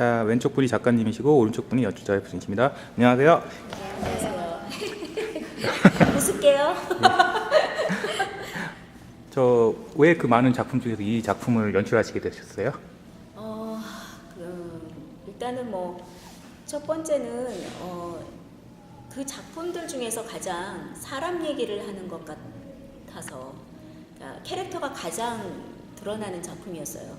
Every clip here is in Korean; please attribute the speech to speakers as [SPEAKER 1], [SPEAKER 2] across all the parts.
[SPEAKER 1] 자 왼쪽 분이 작가님이시고 오른쪽 분이 연출자분이십니다. 안녕하세요.
[SPEAKER 2] 안녕하세요. 웃을게요.
[SPEAKER 1] 저 왜 그 많은 작품 중에서 이 작품을 연출하시게 되셨어요?
[SPEAKER 2] 어, 그, 일단은 뭐 첫 번째는 어, 그 작품들 중에서 가장 사람 얘기를 하는 것 같아서 그러니까 캐릭터가 가장 드러나는 작품이었어요.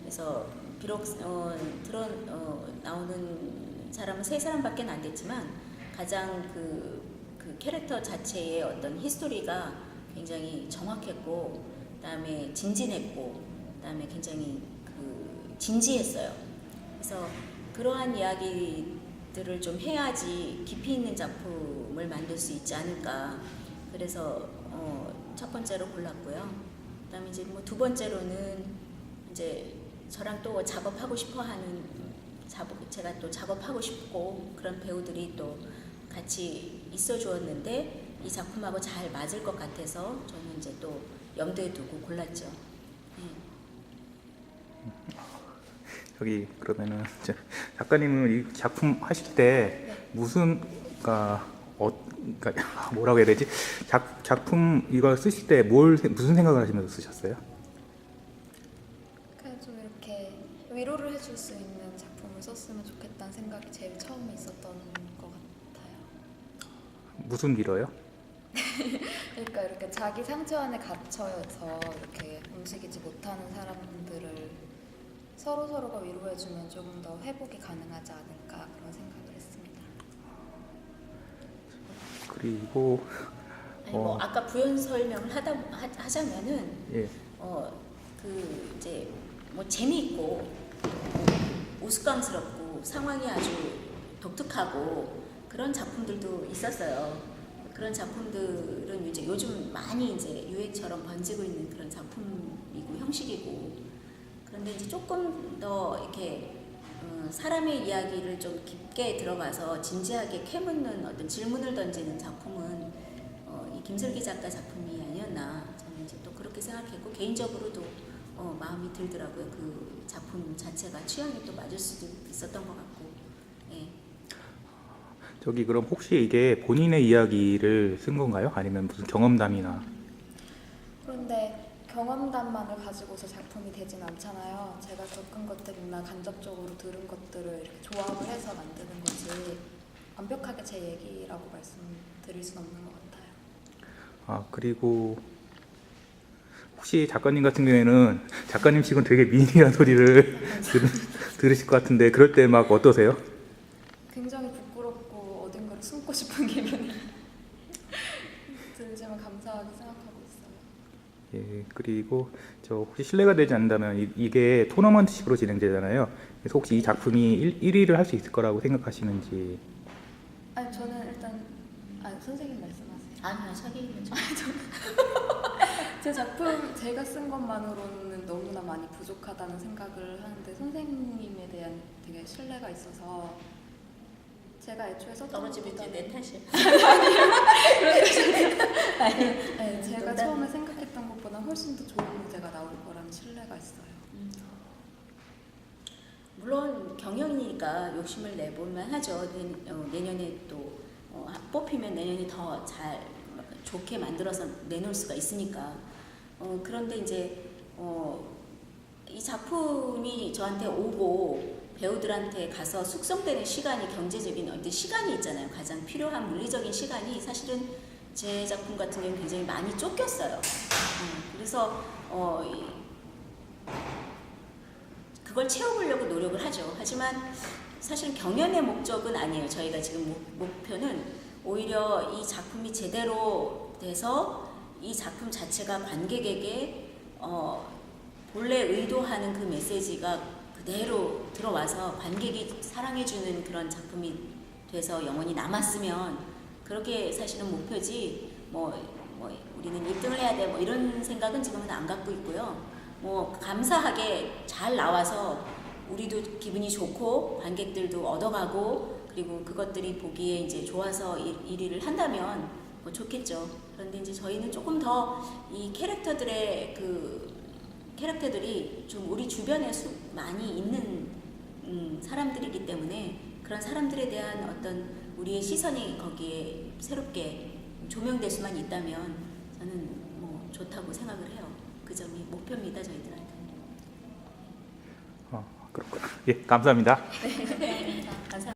[SPEAKER 2] 그래서 비록 어, 드러, 어, 나오는 사람은 세 사람밖에 안 됐지만 가장 그, 그 캐릭터 자체의 어떤 히스토리가 굉장히 정확했고 그다음에 진진했고 그다음에 굉장히 그 진지했어요. 그래서 그러한 이야기들을 좀 해야지 깊이 있는 작품을 만들 수 있지 않을까. 그래서 어, 첫 번째로 골랐고요. 그다음에 이제 뭐 두 번째로는 이제 저랑 또 작업하고 싶어 하는 작업 제가 또 작업하고 싶고 그런 배우들이 또 같이 있어 주었는데 이 작품하고 잘 맞을 것 같아서 저는 이제 또 염두에 두고 골랐죠. 네.
[SPEAKER 1] 저기 그러면은 저 작가님은 이 작품 하실 때 무슨 그러니까 어 그러니까 뭐라고 해야 되지? 작 작품 이거 쓰실 때 뭘 무슨 생각을 하시면서 쓰셨어요?
[SPEAKER 3] 그냥 좀 이렇게 위로를 해줄 수 있는 작품을 썼으면 좋겠다는 생각이 제일 처음에 있었던 것 같아요.
[SPEAKER 1] 무슨 위로요?
[SPEAKER 3] 그러니까 이렇게 자기 상처 안에 갇혀서 이렇게 움직이지 못하는 사람들을 서로 서로가 위로해주면 조금 더 회복이 가능하지 않을까 그런 생각을 했습니다.
[SPEAKER 1] 그리고
[SPEAKER 2] 아니 뭐
[SPEAKER 1] 어.
[SPEAKER 2] 아까 부연 설명을 하다 하, 하자면은
[SPEAKER 1] 예
[SPEAKER 2] 어 그 이제 뭐 재미있고 어, 우스꽝스럽고 상황이 아주 독특하고 그런 작품들도 있었어요. 그런 작품들은 이제 요즘 많이 이제 유행처럼 번지고 있는 그런 작품이고 형식이고 그런데 이제 조금 더 이렇게 어, 사람의 이야기를 좀 깊게 들어가서 진지하게 캐묻는 어떤 질문을 던지는 작품은 어, 이 김슬기 작가 작품이 아니었나 저는 이제 또 그렇게 생각했고 개인적으로도 어, 마음이 들더라고요. 그 작품 자체가 취향이 또 맞을 수도 있었던 것 같고. 예.
[SPEAKER 1] 저기 그럼 혹시 이게 본인의 이야기를 쓴 건가요? 아니면 무슨 경험담이나
[SPEAKER 3] 그런데 경험담만을 가지고서 작품이 되진 않잖아요. 제가 겪은 것들이나 간접적으로 들은 것들을 이렇게 조합을 해서 만드는 거지 완벽하게 제 얘기라고 말씀드릴 수는 없는 것 같아요.
[SPEAKER 1] 아 그리고 혹시 작가님 같은 경우에는 작가님 지금 되게 미인이라는 소리를 들, 들으실 것 같은데 그럴 때 막 어떠세요?
[SPEAKER 3] 굉장히 부끄럽고 어딘가를 숨고 싶은 기분이 들지만 감사하게 생각하고 있어요.
[SPEAKER 1] 예 그리고 저 혹시 실례가 되지 않는다면 이, 이게 토너먼트식으로 진행되잖아요. 그래서 혹시 이 작품이 1, 1위를 할 수 있을 거라고 생각하시는지
[SPEAKER 3] 아니 저는 일단 아 선생님 말씀하세요.
[SPEAKER 2] 아니요, 자기는 좀.
[SPEAKER 3] 제 작품 제가 쓴 것만으로는 너무나 많이 부족하다는 생각을 하는데 선생님에 대한 되게 신뢰가 있어서 제가 애초에 썼던
[SPEAKER 2] 떨어지면 이제
[SPEAKER 3] 것보다는-
[SPEAKER 2] 내 탓이야.
[SPEAKER 3] 네, 제가
[SPEAKER 2] 농담.
[SPEAKER 3] 처음에 생각했던 것보다 훨씬 더 좋은 무대가 나올 거라는 신뢰가 있어요.
[SPEAKER 2] 물론 경영이니까 욕심을 내볼만 하죠. 내, 어, 내년에 또 어, 뽑히면 내년에 더 잘 좋게 만들어서 내놓을 수가 있으니까. 어, 그런데 이제 어, 이 작품이 저한테 오고 배우들한테 가서 숙성되는 시간이 경제적인 어떤 시간이 있잖아요. 가장 필요한 물리적인 시간이 사실은 제 작품 같은 경우는 굉장히 많이 쫓겼어요. 음, 그래서 어, 이- 그걸 채워보려고 노력을 하죠. 하지만 사실 경연의 목적은 아니에요. 저희가 지금 목- 목표는 오히려 이 작품이 제대로 돼서 이 작품 자체가 관객에게 어, 본래 의도하는 그 메시지가 그대로 들어와서 관객이 사랑해주는 그런 작품이 돼서 영원히 남았으면 그렇게 사실은 목표지 뭐, 뭐 우리는 1등을 해야 돼 뭐 이런 생각은 지금은 안 갖고 있고요. 뭐 감사하게 잘 나와서 우리도 기분이 좋고 관객들도 얻어가고 그리고 그것들이 보기에 이제 좋아서 1위를 한다면 뭐 좋겠죠. 그런데 이제 저희는 조금 더 이 캐릭터들의 그 캐릭터들이 좀 우리 주변에 수, 많이 있는 음, 사람들이기 때문에 그런 사람들에 대한 어떤 우리의 시선이 거기에 새롭게 조명될 수만 있다면 저는 뭐 좋다고 생각을 해요. 그 점이 목표입니다 저희들한테.
[SPEAKER 1] 어, 그렇구나. 예, 감사합니다.